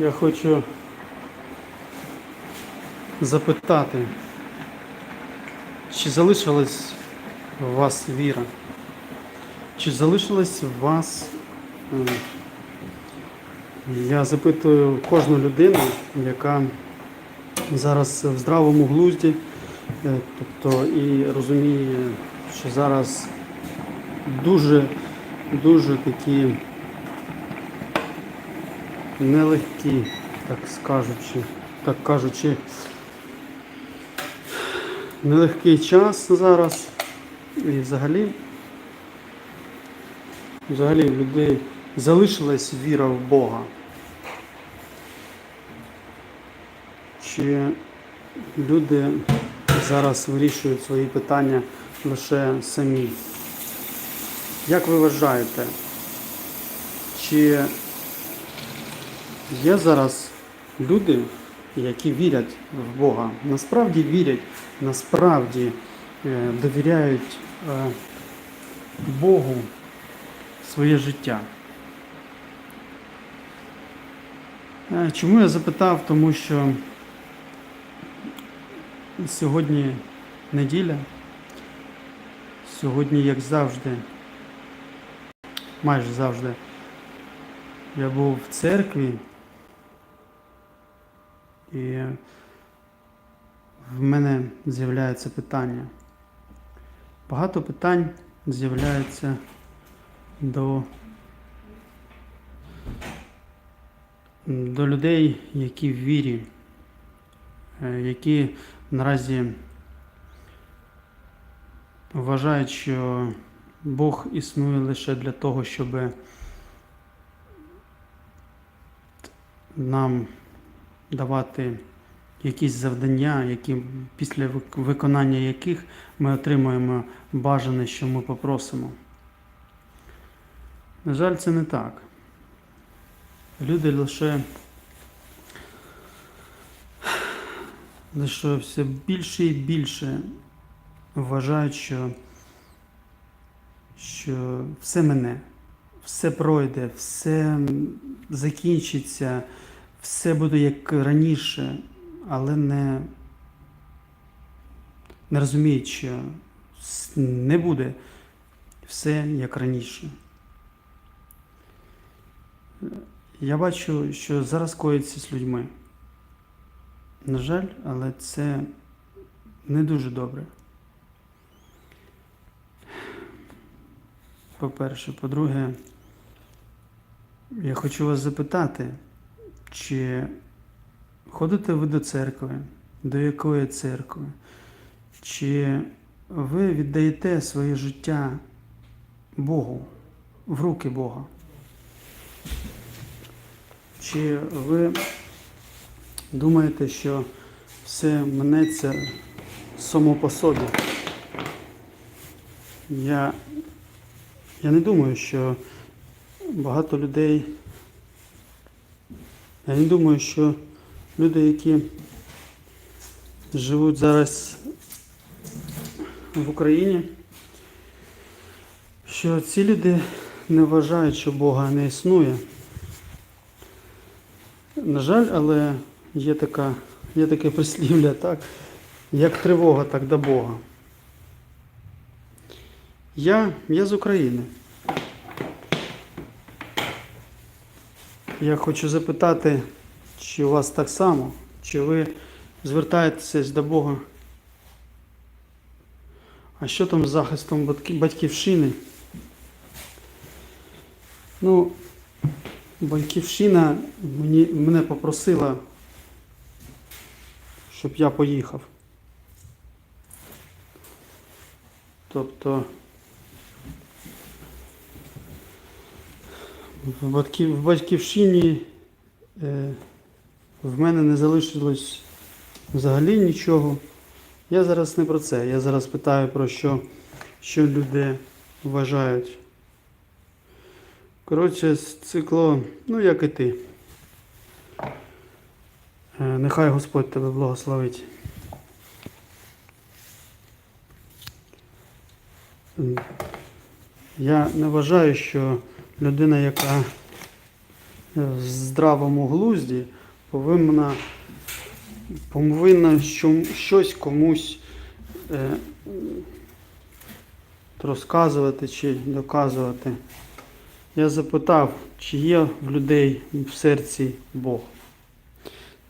Я хочу запитати, чи залишилась у вас віра? Чи залишилась у вас. е, Я запитую кожну людину, яка зараз в здравому глузді, е, тобто і розуміє, що зараз дуже, дуже такі нелегкі, так скажучи, так кажучи, нелегкий час зараз. І взагалі, взагалі в людей залишилась віра в Бога. Чи люди зараз вирішують свої питання лише самі? Як ви вважаєте, чи Є зараз люди, які вірять в Бога, насправді вірять, насправді е, довіряють е, Богу своє життя. Е, Чому я запитав? Тому що сьогодні неділя, сьогодні, як завжди, майже завжди, я був в церкві. І в мене з'являється питання. Багато питань з'являється до, до людей, які в вірі, е, які наразі вважають, що Бог існує лише для того, щоб нам давати якісь завдання, які, після виконання яких ми отримуємо бажане, що ми попросимо. На жаль, це не так. Люди лише, лише все більше і більше вважають, що, що все мене, все пройде, все закінчиться все буде як раніше, але не, не розуміють, що не буде все як раніше. Я бачу, що зараз коїться з людьми. На жаль, але це не дуже добре. По-перше, по-друге, я хочу вас запитати. Чи ходите ви до церкви? До якої церкви? Чи ви віддаєте своє життя Богу, в руки Бога? Чи ви думаєте, що все минеться само по собі? Я, я не думаю, що багато людей. Я не думаю, що люди, які живуть зараз в Україні, що ці люди не вважають, що Бога не існує. На жаль, але є, така, є таке прислів'я, так, як тривога, так до Бога. Я, я з України. Я хочу запитати, чи у вас так само, чи ви звертаєтеся до Бога? А що там з захистом батьківщини? Ну, батьківщина мені, мене попросила, щоб я поїхав. Тобто в, батьків, в батьківщині е, в мене не залишилось взагалі нічого. Я зараз не про це. Я зараз питаю про що, що люди вважають. Коротше, цикло, ну як і ти. Е, Нехай Господь тебе благословить. Я не вважаю, що людина, яка в здравому глузді повинна, повинна щось комусь е, розказувати чи доказувати. Я запитав, чи є в людей в серці Бог.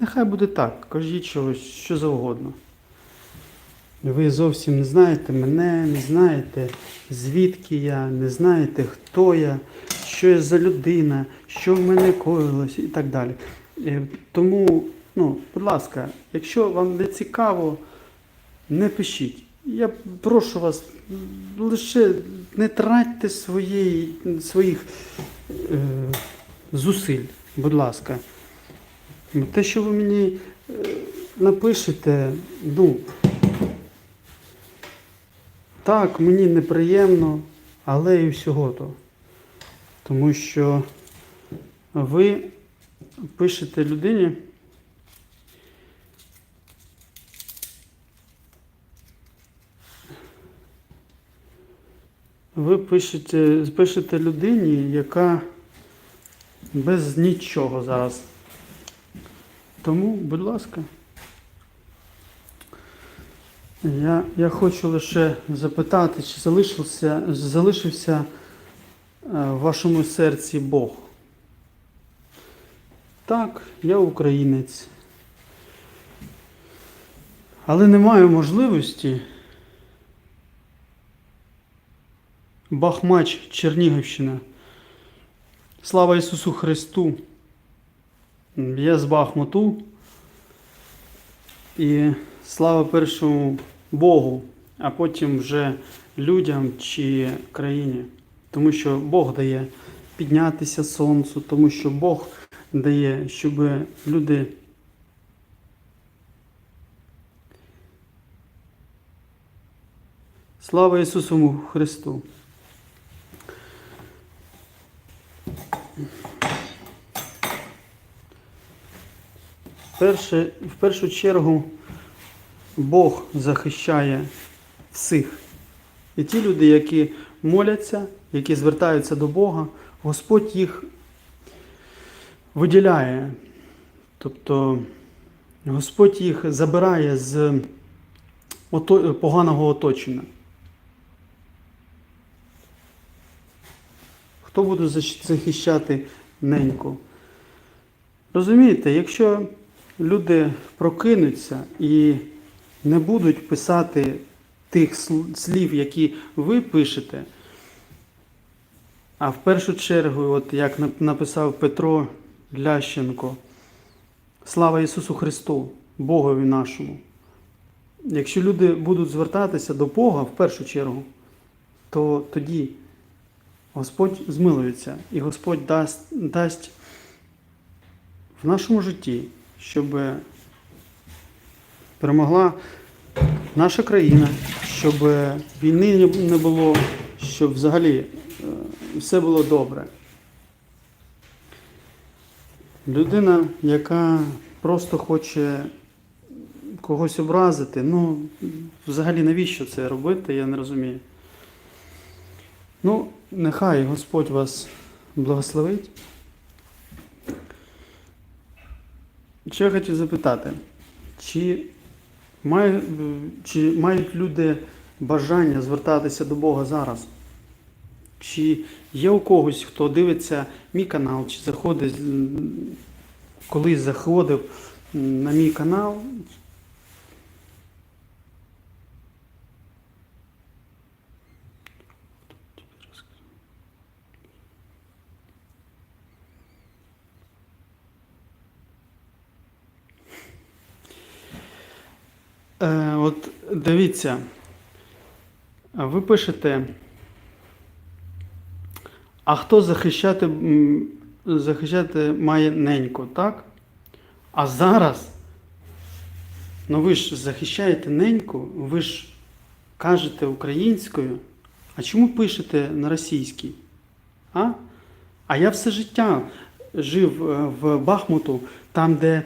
Нехай буде так, кажіть чогось, що завгодно. Ви зовсім не знаєте мене, не знаєте, звідки я, не знаєте, хто я, що я за людина, що в мене коїлось і так далі. Е, Тому, ну, будь ласка, якщо вам не цікаво, не пишіть. Я прошу вас, лише не тратьте своєї, своїх е, зусиль, будь ласка. Те, що ви мені е, напишете, ну, так, мені неприємно, але і всього то. Тому що ви пишете людині. Ви пишете, пишете людині, яка без нічого зараз. Тому, будь ласка. Я, я хочу лише запитати, чи залишився, залишився в вашому серці Бог? Так, я українець. Але не маю можливості. Бахмач, Чернігівщина. Слава Ісусу Христу! Я з Бахмуту. І слава першому Богу, а потім вже людям чи країні. Тому що Бог дає піднятися сонцю, тому що Бог дає, щоб люди Слава Ісусу Христу! Перше, в першу чергу Бог захищає всіх. І ті люди, які моляться, які звертаються до Бога, Господь їх виділяє. Тобто Господь їх забирає з поганого оточення. Хто буде захищати неньку? Розумієте, якщо люди прокинуться і не будуть писати тих слів, які ви пишете, а в першу чергу, от як нап- написав Петро Лященко, слава Ісусу Христу, Богові нашому. Якщо люди будуть звертатися до Бога в першу чергу, то тоді Господь змилується і Господь дасть, дасть в нашому житті, щоб перемогла наша країна, щоб війни не- було, щоб взагалі все було добре. Людина, яка просто хоче когось образити, ну, взагалі навіщо це робити, я не розумію. Ну, нехай Господь вас благословить. Що я хотів запитати, чи, має, чи мають люди бажання звертатися до Бога зараз? Чи є у когось, хто дивиться мій канал, чи заходить, колись заходив на мій канал? Е, от дивіться, ви пишете, а хто захищати, захищати має неньку, так? А зараз, ну ви ж захищаєте неньку, ви ж кажете українською, а чому пишете на російській? А? А я все життя жив е, в Бахмуту, там, де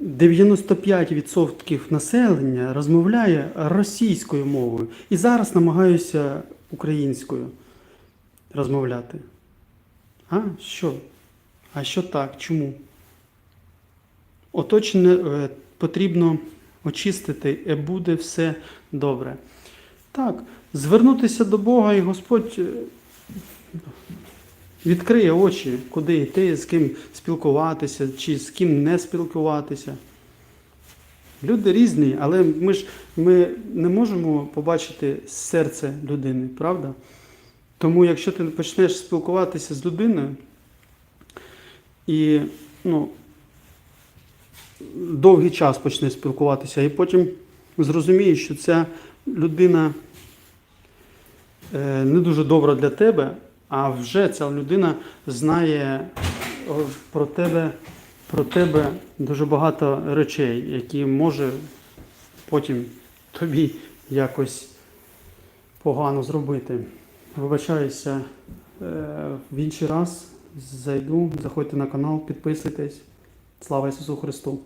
95% населення розмовляє російською мовою. І зараз намагаюся українською розмовляти. А? Що? А що так? Чому? Оточення е, потрібно очистити, і буде все добре. Так, звернутися до Бога, і Господь е, відкриє очі, куди йти, з ким спілкуватися, чи з ким не спілкуватися. Люди різні, але ми ж ми не можемо побачити серце людини, правда? Тому якщо ти почнеш спілкуватися з людиною і ну, довгий час почнеш спілкуватися, і потім зрозумієш, що ця людина е, не дуже добра для тебе, а вже ця людина знає про тебе, про тебе дуже багато речей, які може потім тобі якось погано зробити. Вибачаюся, е, в інший раз зайду, заходьте на канал, підписуйтесь. Слава Ісусу Христу!